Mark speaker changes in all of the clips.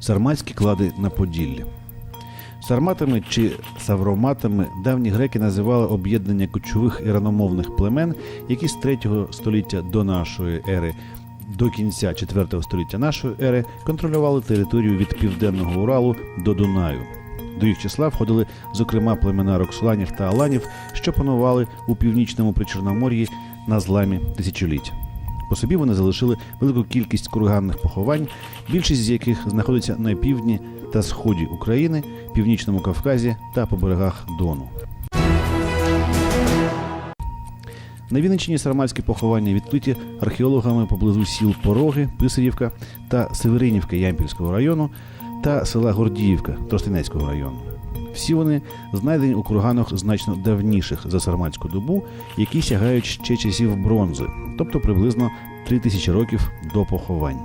Speaker 1: Сарматські клади на Поділлі. Сарматами чи савроматами давні греки називали об'єднання кочових іраномовних племен, які з 3 століття до нашої ери до кінця 4 століття нашої ери контролювали територію від південного Уралу до Дунаю. До їх числа входили, зокрема, племена Роксоланів та Аланів, що панували у північному Причорномор'ї на зламі тисячоліть. По собі вони залишили велику кількість курганних поховань, більшість з яких знаходиться на півдні та сході України, північному Кавказі та по берегах Дону. На Вінниччині сарматські поховання відкриті археологами поблизу сіл Пороги, Писарівка та Северинівка Ямпільського району та села Гордіївка Тростянецького району. Всі вони знайдені у курганах значно давніших за сарматську добу, які сягають ще часів бронзи, тобто приблизно 3000 років до поховань.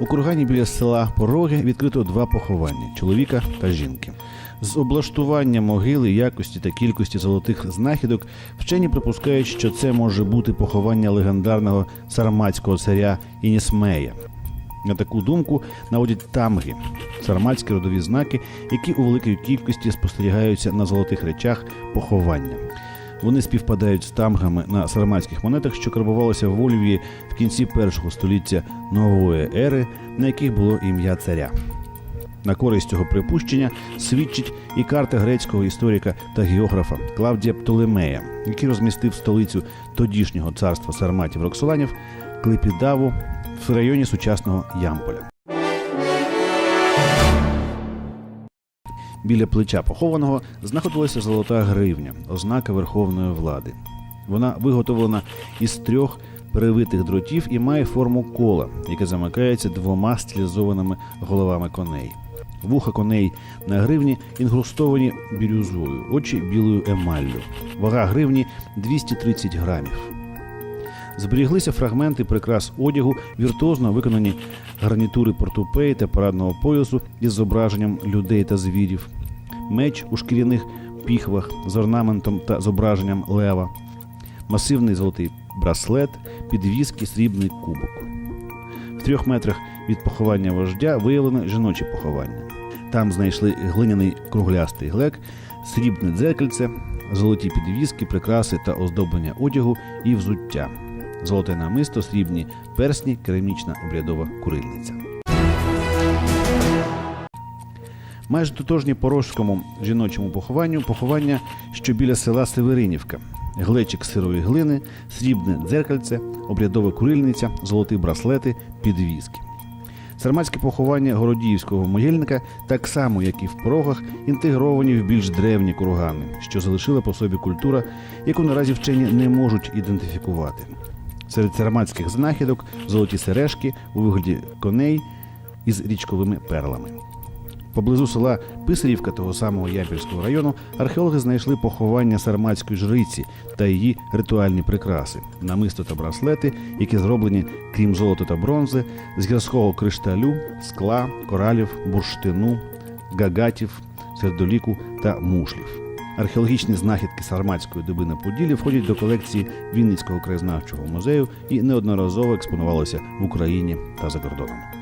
Speaker 1: У кургані біля села Пороги відкрито два поховання чоловіка та жінки. З облаштування могили, якості та кількості золотих знахідок вчені припускають, що це може бути поховання легендарного сарматського царя Інісмея. На таку думку наводять тамги сарматські родові знаки, які у великій кількості спостерігаються на золотих речах поховання. Вони співпадають з тамгами на сарматських монетах, що карбувалися в Ольвії в кінці першого століття нової ери, на яких було ім'я царя. На користь цього припущення свідчить і карта грецького історика та географа Клавдія Птолемея, який розмістив столицю тодішнього царства сарматів Роксоланів Клепідаву в районі сучасного Ямполя. Біля плеча похованого знаходилася золота гривня, ознака верховної влади. Вона виготовлена із трьох перевитих дротів і має форму кола, яке замикається двома стилізованими головами коней. Вуха коней на гривні інгрустовані бірюзою, очі білою емаллю. Вага гривні 230 грамів. Зберіглися фрагменти прикрас одягу, віртуозно виконані гарнітури портупеї та парадного поясу із зображенням людей та звірів, меч у шкіряних піхвах з орнаментом та зображенням лева, масивний золотий браслет, підвіски, срібний кубок. В трьох метрах від поховання вождя виявлено жіноче поховання. Там знайшли глиняний круглястий глек, срібне дзеркальце, золоті підвіски, прикраси та оздоблення одягу і взуття, золоте намисто, срібні персні, керамічна обрядова курильниця. Майже тотожні порожському жіночому похованню поховання, що біля села Северинівка, глечик сирої глини, срібне дзеркальце, обрядова курильниця, золоті браслети, підвіски. Сарматське поховання городіївського могильника, так само як і в порогах, інтегровані в більш древні кургани, що залишила по собі культура, яку наразі вчені не можуть ідентифікувати. Серед сарматських знахідок золоті сережки у вигляді коней із річковими перлами. Поблизу села Писарівка того самого Ямпільського району археологи знайшли поховання сарматської жриці та її ритуальні прикраси, намисто та браслети, які зроблені, крім золота та бронзи, з гірського кришталю, скла, коралів, бурштину, гагатів, сердоліку та мушлів. Археологічні знахідки сарматської доби на Поділі входять до колекції Вінницького краєзнавчого музею і неодноразово експонувалися в Україні та за кордоном.